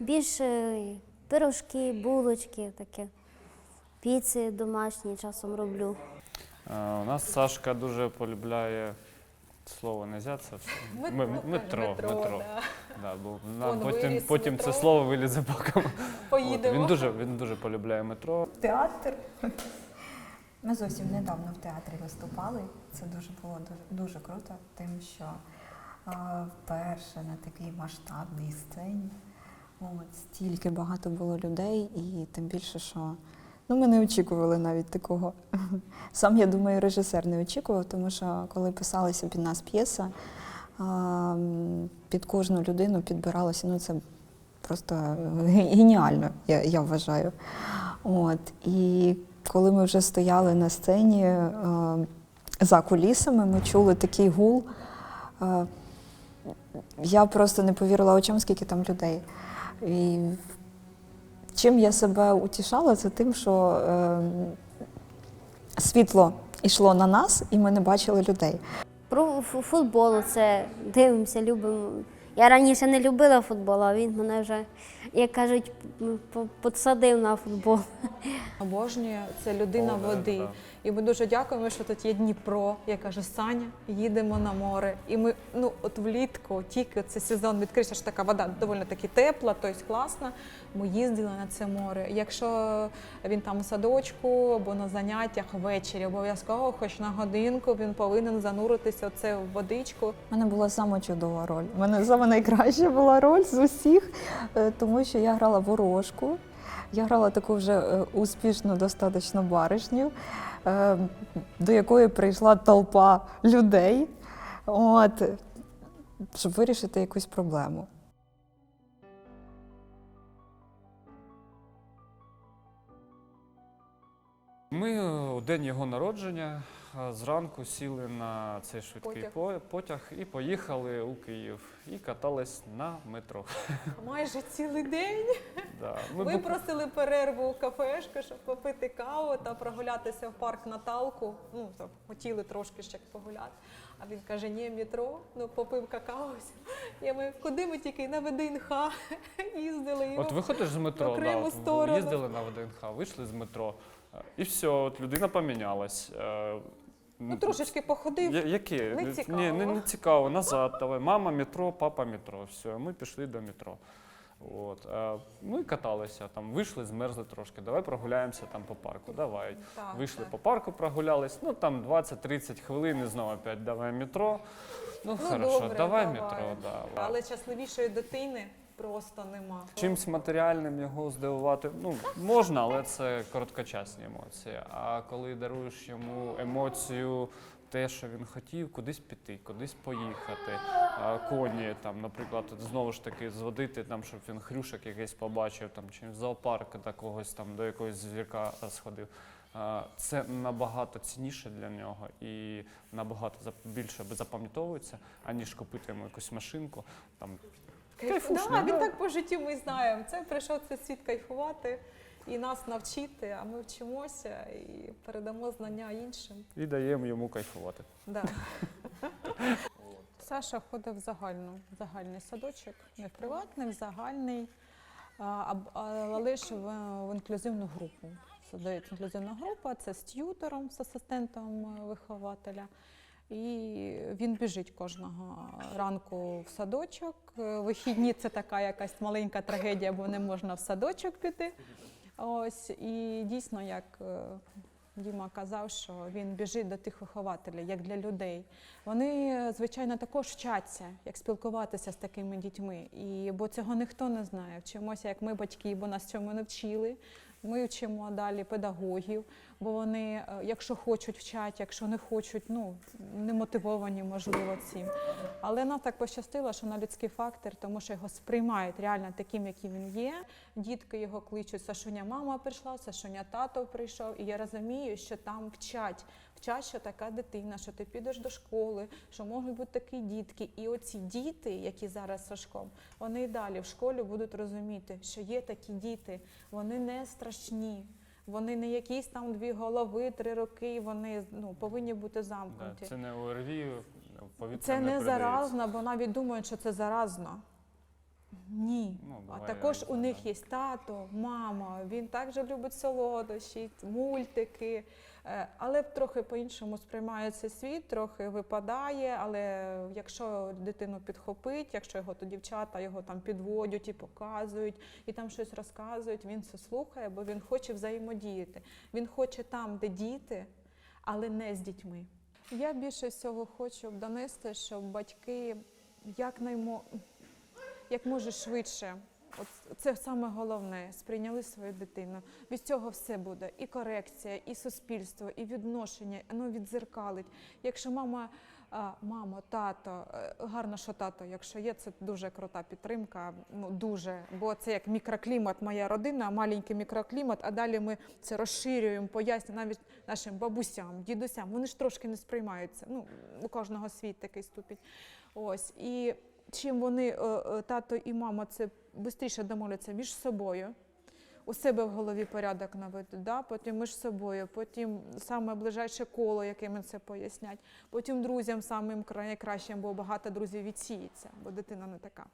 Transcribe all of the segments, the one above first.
Більше пирожки, булочки, таке. Піци домашні часом роблю. Е, У нас Сашка дуже полюбляє слово не це. Мет- М- ну, метро. метро, метро. да. Да, бо нам Он потім, виліз потім метро. це слово вилізе боком. От, Поїдемо. Він дуже, він дуже полюбляє метро. Театр. Ми зовсім недавно в театрі виступали. Це дуже було дуже, дуже круто, тим, що а, вперше на такій масштабній сцені от, стільки багато було людей, і тим більше, що ну, ми не очікували навіть такого. Сам, я думаю, режисер не очікував, тому що коли писалася під нас п'єса, під кожну людину підбиралося, ну це просто геніально, я, я вважаю. От, і коли ми вже стояли на сцені е, за кулісами, ми чули такий гул. Е, я просто не повірила очам, скільки там людей. І чим я себе утішала, це тим, що е, світло йшло на нас, і ми не бачили людей. Про фу- футбол це дивимося, любимо. Я раніше не любила футбол, а він мене вже, як кажуть, м, на футбол. Обожнює це людина О, да, води. да. І ми дуже дякуємо, що тут є Дніпро. Я кажу, Саня, їдемо на море. І ми ну от влітку, тільки цей сезон відкрився, що така вода доволі таки тепла, тобто класна. Ми їздили на це море. Якщо він там у садочку або на заняттях ввечері, обов'язково, хоч на годинку, він повинен зануритися в це в водичку. У мене була сама чудова роль. У мене саме найкраща була роль з усіх, е, тому що я грала ворожку. Я грала таку вже е, успішну, достатньо баришню, до якої прийшла толпа людей, от, щоб вирішити якусь проблему. Ми е, у день його народження е, зранку сіли на цей швидкий Потяг. потяг і поїхали у Київ і катались на метро. Майже цілий день. Да. Ми Ми бук- просили перерву у кафешку, щоб попити каву та прогулятися в парк Наталку. Ну, то хотіли трошки ще погуляти. А він каже, ні, метро, ну попив какао. І ми куди ми тільки на ВДНХ їздили. І От виходиш з метро, да, сторону. їздили на ВДНХ, вийшли з метро, е, і все, от людина помінялась. Ну, трошечки походив. Я- Які? Не цікаво. Ні, не, не цікаво. Назад давай. Мама метро, папа метро. Все, ми пішли до метро. От. Е, ми каталися, там, вийшли, змерзли трошки. Давай прогуляємося там по парку. Давай. Так, Вийшли так. по парку, прогулялись. Ну там 20-30 хвилин і знову опять давай метро. Ну, хорошо, добре, давай, давай. метро. Да, Але щасливішої дитини просто нема. Чимсь матеріальним його здивувати ну, можна, але це короткочасні емоції. А коли даруєш йому емоцію, те, що він хотів, кудись піти, кудись поїхати, коні, там, наприклад, знову ж таки зводити, там, щоб він хрюшок якийсь побачив, там, чи в зоопарк до когось там, до якогось звірка сходив. Це набагато цінніше для нього і набагато більше запам'ятовується, аніж купити йому якусь машинку. Там, Кайфушний, Да, він так по життю ми знаємо. Це прийшов цей світ кайфувати і нас навчити, а ми вчимося і передамо знання іншим. і даємо йому кайфувати. Да. Саша ходив в загальну, в загальний садочок, не в приватний, в загальний, а, але ж в, в інклюзивну групу. Задається інклюзивна група, це з т'ютором, з асистентом е, вихователя. І він біжить кожного ранку в садочок. Вихідні це така якась маленька трагедія, бо не можна в садочок піти. Ось і дійсно, як е, Діма казав, що він біжить до тих вихователів, як для людей. Вони, звичайно, також вчаться, як спілкуватися з такими дітьми. І бо цього ніхто не знає. Вчимося, як ми батьки, бо нас цьому не вчили. Ми вчимо далі педагогів, бо вони, е, якщо хочуть, вчать, якщо не хочуть, ну не мотивовані, можливо, цим. Але нам так пощастило, що на людський фактор, тому що його сприймають реально таким, яким він є. Дітки його кличуть, Сашуня, мама прийшла, Сашуня, тато прийшов. І я розумію, що там вчать. Вчать, що така дитина, що ти підеш до школи, що можуть бути такі дітки. І оці діти, які зараз Сашком, вони і далі в школі будуть розуміти, що є такі діти, вони не страшні. Вони не якісь там дві голови, три роки, вони ну, повинні бути Да, замкнуті. це не ОРВІ, повітря Це не не заразно, бо навіть думають, що це заразно. Ні. Ну, а також у них є тато, мама, він також любить солодощі, мультики, е, але трохи по-іншому сприймає цей світ, трохи випадає. Але якщо дитину підхопить, якщо його то дівчата його там підводять і показують, і там щось розказують, він це слухає, бо він хоче взаємодіяти. Він хоче там, де діти, але не з дітьми. Я більше всього хочу донести, щоб батьки якнаймо як може швидше. От це саме головне сприйняли свою дитину. Від цього все буде і корекція, і суспільство, і відношення. Воно відзеркалить. Якщо мама, а, мамо, тато, е, гарно, що тато, якщо є, це дуже крута підтримка. Ну дуже, бо це як мікроклімат, моя родина, маленький мікроклімат. А далі ми це розширюємо, пояснюємо навіть нашим бабусям, дідусям. Вони ж трошки не сприймаються. Ну у кожного свій такий ступінь. Ось і чим вони, е, е, тато і мама, це швидше домовляться між собою. У себе в голові порядок наведуть, да? потім між собою, потім саме ближайше коло, яким їм це пояснять, потім друзям самим найкращим, бо багато друзів відсіється, бо дитина не така.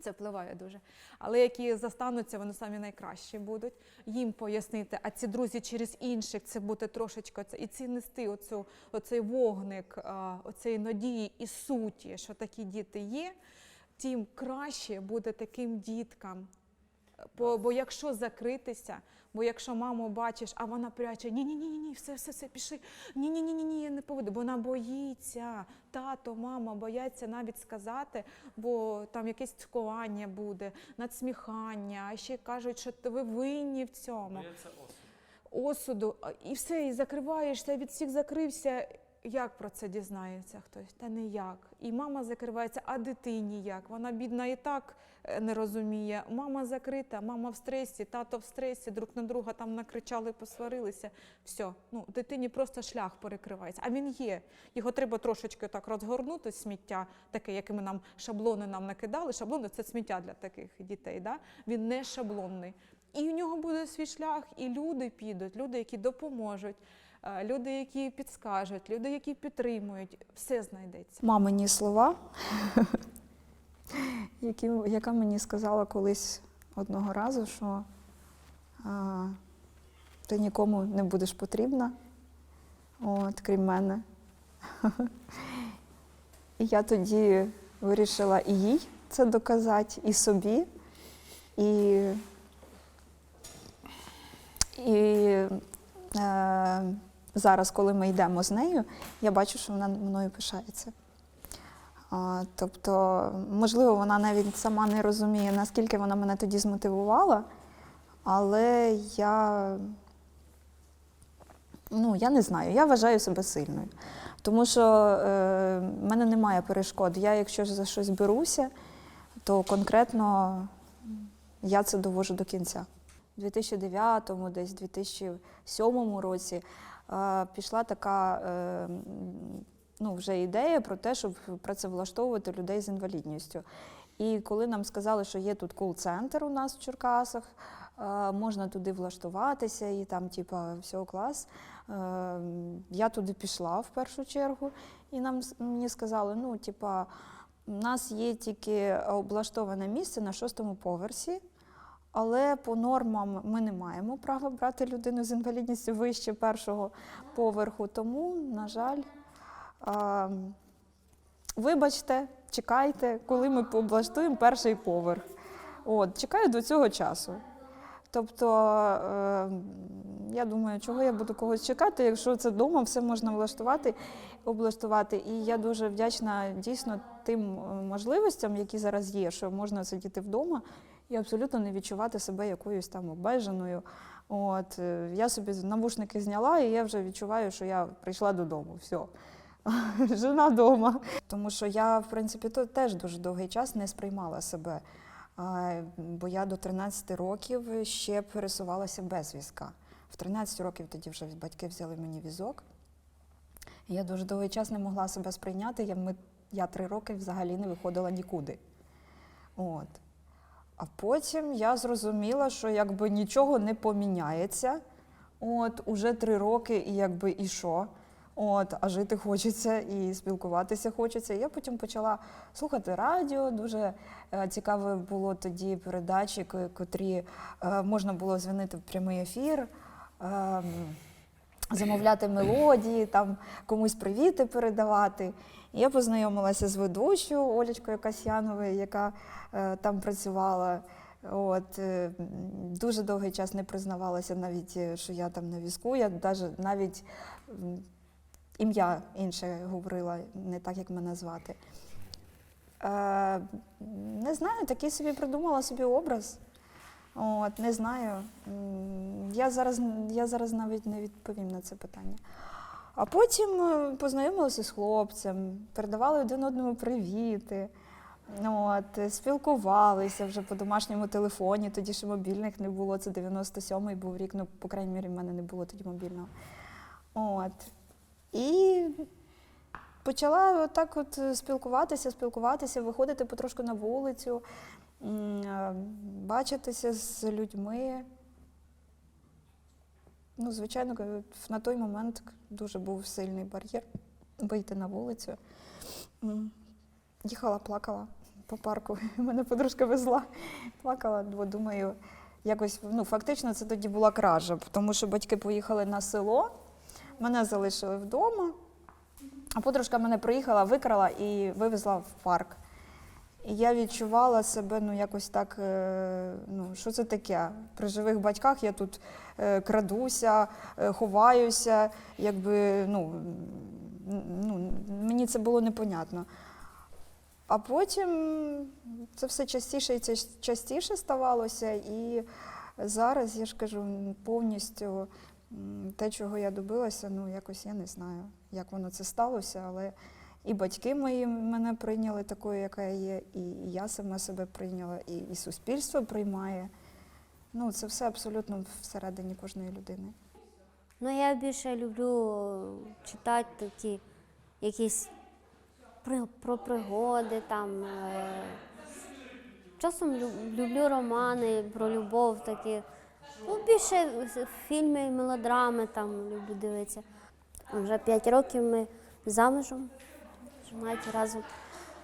Це впливає дуже. Але які застануться, вони самі найкращі будуть. Їм пояснити, а ці друзі через інших це буде трошечки це і ці нести оцю, оцей вогник, оцей надії і суті, що такі діти є, тим краще буде таким діткам. Бо, бо якщо закритися, бо якщо маму бачиш, а вона пряче, ні, ні, ні, ні, все, все, все, пішли. Ні, ні, ні, ні, ні, я не поведу, бо вона боїться. Тато, мама бояться навіть сказати, бо там якесь цькування буде, надсміхання, а ще кажуть, що ви винні в цьому Бояться осуду. осуду, а, і все, і закриваєшся, від всіх закрився. Як про це дізнається хтось? Та ніяк. І мама закривається, а дитині як? Вона бідна і так е, не розуміє. Мама закрита, мама в стресі, тато в стресі, друг на друга там накричали, посварилися. Все, ну дитині просто шлях перекривається. А він є. Його треба трошечки так розгорнути сміття, таке, якими нам шаблони нам накидали. Шаблони це сміття для таких дітей. Да? Він не шаблонний. І у нього буде свій шлях, і люди підуть, люди, які допоможуть, люди, які підскажуть, люди, які підтримують, все знайдеться. Мамині слова, які, яка мені сказала колись одного разу, що а, ти нікому не будеш потрібна, от, крім мене. І я тоді вирішила і їй це доказати, і собі. І, і е, зараз, коли ми йдемо з нею, я бачу, що вона мною пишається. Тобто, можливо, вона навіть сама не розуміє, наскільки вона мене тоді змотивувала, але я, ну, я не знаю, я вважаю себе сильною. Тому що е, в мене немає перешкод. Я, якщо за щось беруся, то конкретно я це довожу до кінця. У 2009-му, десь 2007 році пішла така е, ну, вже ідея про те, щоб працевлаштовувати людей з інвалідністю. І коли нам сказали, що є тут кол-центр у нас в Черкасах, е, можна туди влаштуватися, і там, типа, все, клас. Е, Я туди пішла в першу чергу, і нам мені сказали, ну, типа, у нас є тільки облаштоване місце на шостому поверсі, але по нормам ми не маємо права брати людину з інвалідністю вище першого поверху. Тому, на жаль, вибачте, чекайте, коли ми облаштуємо перший поверх. От, чекаю до цього часу. Тобто, е, я думаю, чого я буду когось чекати, якщо це вдома все можна влаштувати, облаштувати. І я дуже вдячна дійсно тим е, можливостям, які зараз є, що можна сидіти вдома і абсолютно не відчувати себе якоюсь там обмеженою. От, е, я собі навушники зняла, і я вже відчуваю, що я прийшла додому. Все. Жена вдома. Тому що я, в принципі, то теж дуже довгий час не сприймала себе. Бо я до 13 років ще пересувалася без візка. В 13 років тоді вже батьки взяли мені візок. Я дуже довгий час не могла себе сприйняти. Я, ми, я три роки взагалі не виходила нікуди. От. А потім я зрозуміла, що якби нічого не поміняється. От, уже три роки, і якби і що? От, а жити хочеться і спілкуватися хочеться. Я потім почала слухати радіо. Дуже е, цікаве було тоді передачі, котрі е, можна було дзвонити в прямий ефір. ем, Замовляти мелодії, там комусь привіти передавати. Я познайомилася з ведучою Олечкою Касьяновою, яка е, там працювала. От, е, дуже довгий час не признавалася навіть, е, що я там на візку. Я даже, навіть ім'я інше говорила, не так, як мене звати. Е, не знаю, такий собі придумала собі образ. От, не знаю. Я зараз, я зараз навіть не відповім на це питання. А потім е, познайомилася з хлопцем, передавали один одному привіти. От, е, спілкувалися вже по домашньому телефоні, тоді ще мобільних не було, це 97-й був рік, ну, по крайній мірі, в мене не було тоді мобільного. От. І почала отак от е, спілкуватися, спілкуватися, виходити потрошку на вулицю, бачитися з людьми. Ну, звичайно, на той момент дуже був сильний бар'єр вийти на вулицю. Їхала, плакала по парку. Мене подружка везла, плакала, бо думаю, якось ну, фактично це тоді була кража, тому що батьки поїхали на село, мене залишили вдома, а подружка мене приїхала, викрала і вивезла в парк. І я відчувала себе ну, якось так, е, ну, що це таке? При живих батьках я тут е, крадуся, е, ховаюся, якби, ну, ну, мені це було непонятно. А потім це все частіше і частіше ставалося. І зараз, я ж кажу, повністю те, чого я добилася, ну якось я не знаю, як воно це сталося, але і батьки мої мене прийняли такою, яка я є, і я сама себе прийняла, і, і суспільство приймає. Ну, це все абсолютно всередині кожної людини. Ну, я більше люблю читати такі якісь при- про пригоди там. е, Часом люблю романи про любов такі. Ну, більше фільми, мелодрами там люблю дивитися. Вже п'ять років ми замужем, навіть разом.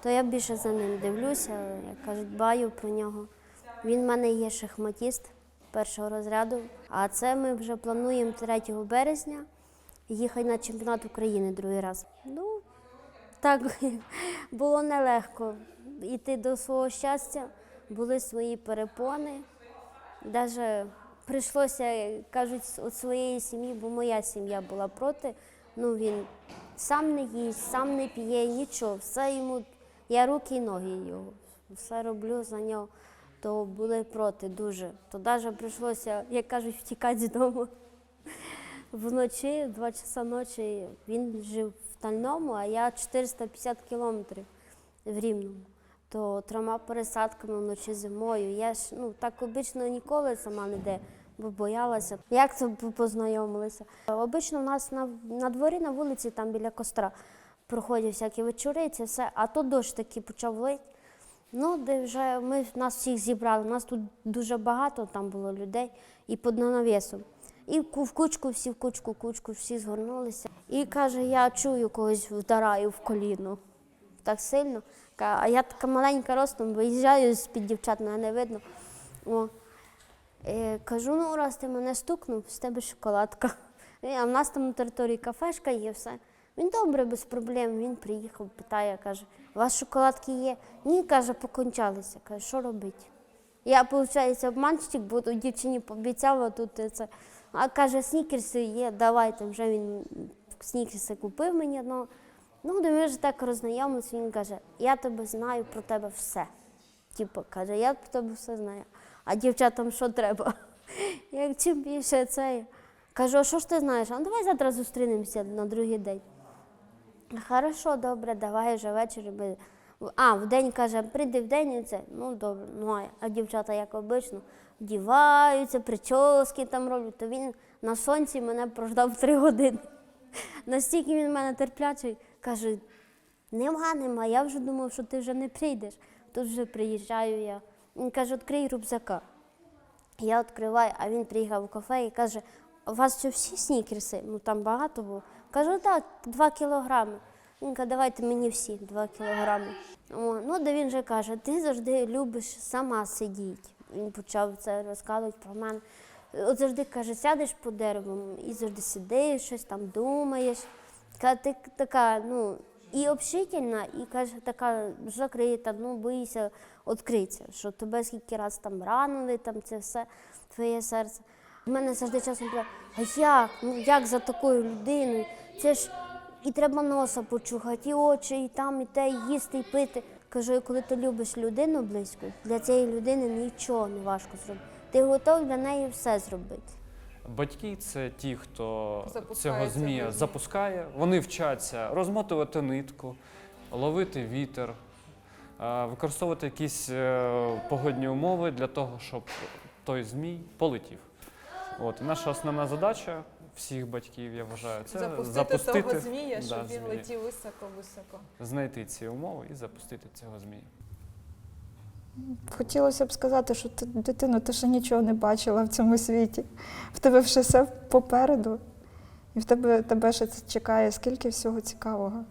То я більше за ним дивлюся, як кажуть, дбаю про нього. Він в мене є шахматіст першого розряду. А це ми вже плануємо 3 березня їхати на чемпіонат України другий раз. Ну, так було нелегко йти до свого щастя, були свої перепони. Навіть прийшлося, кажуть, від своєї сім'ї, бо моя сім'я була проти. Ну він сам не їсть, сам не п'є, нічого. Все йому, я руки і ноги його, все роблю за нього. То були проти дуже. То навіть прийшлося, як кажуть, втікати з дому. Вночі, 2 часа ночі, він жив в Тальному, а я 450 кілометрів в Рівному. То трьома пересадками вночі зимою. Я ж ну так обично ніколи сама не де, бо боялася. Як це познайомилися? Обично в нас на, на дворі, на вулиці, там біля костра проходять всякі вечориці, все, а то дощ такий почав лить. Ну, де вже ми нас всіх зібрали. Нас тут дуже багато там було людей і під навісом. І в кучку, всі в кучку, кучку, всі згорнулися. І каже, я чую когось вдараю в коліно. Так сильно. А я така маленька ростом, виїжджаю з-під дівчат, мене не видно. О. Е, кажу, ну раз ти мене стукнув, з тебе шоколадка. Е, А в нас там на території кафешка є все. Він добре, без проблем. Він приїхав, питає, каже, у вас шоколадки є? Ні, каже, покончалися. Каже, що робити? Я, виходить, обманщик, бо дівчині пообіцяла тут це. А каже, снікерси є, давайте. Вже він снікерси купив мені одного. Ну, де ми вже так роззнайомилися, він каже, я тебе знаю про тебе все. Типу, каже, я про тебе все знаю. А дівчатам що треба? Як чим більше це. Кажу, а що ж ти знаєш? А ну давай завтра зустрінемося на другий день. Хорошо, добре, давай вже ввечері. Ми... А, в день каже, прийди в день і це. Ну добре. Ну, а- дівчата, як обично, вдіваються, прически там роблять, то він на сонці мене прождав три години. Настільки він в мене терплячий, каже, нема, нема. Я вже думав, що ти вже не прийдеш. Тут вже приїжджаю я. Він каже, відкрий рюкзака. Я відкриваю, а він приїхав у кафе і каже: у вас що всі снікерси? Ну там багато було. Кажу, так, два кілограми. Він каже, давайте мені всі два кілограми. О, ну, де він же каже, ти завжди любиш сама сидіти. Він почав це розказувати про мене. От завжди каже, сядеш по дереву і завжди сидиш, щось там думаєш. Ти така, ну, і общительна, і каже, така закрита, ну, боїшся відкритися, що тебе скільки раз там ранили, там це все, твоє серце. У мене завжди часом питає, а як? Ну як за такою людиною? Це ж і треба носа почухати, і очі, і там, і те, і їсти, і пити. Кажу, коли ти любиш людину близько, для цієї людини нічого не важко зробити. Ти готовий для неї все зробити. Батьки це ті, хто Запускає цього змія цього запускає. Вони вчаться розмотувати нитку, ловити вітер, е, використовувати якісь е, погодні умови для того, щоб той змій полетів. От наша основна задача всіх батьків, я вважаю, це запустити, запустити того змія, да, щоб він змія. летів високо-високо. знайти ці умови і запустити цього змія. Хотілося б сказати, що ти, дитино, ти ще нічого не бачила в цьому світі. В тебе ще все попереду, і в тебе, тебе ще чекає скільки всього цікавого.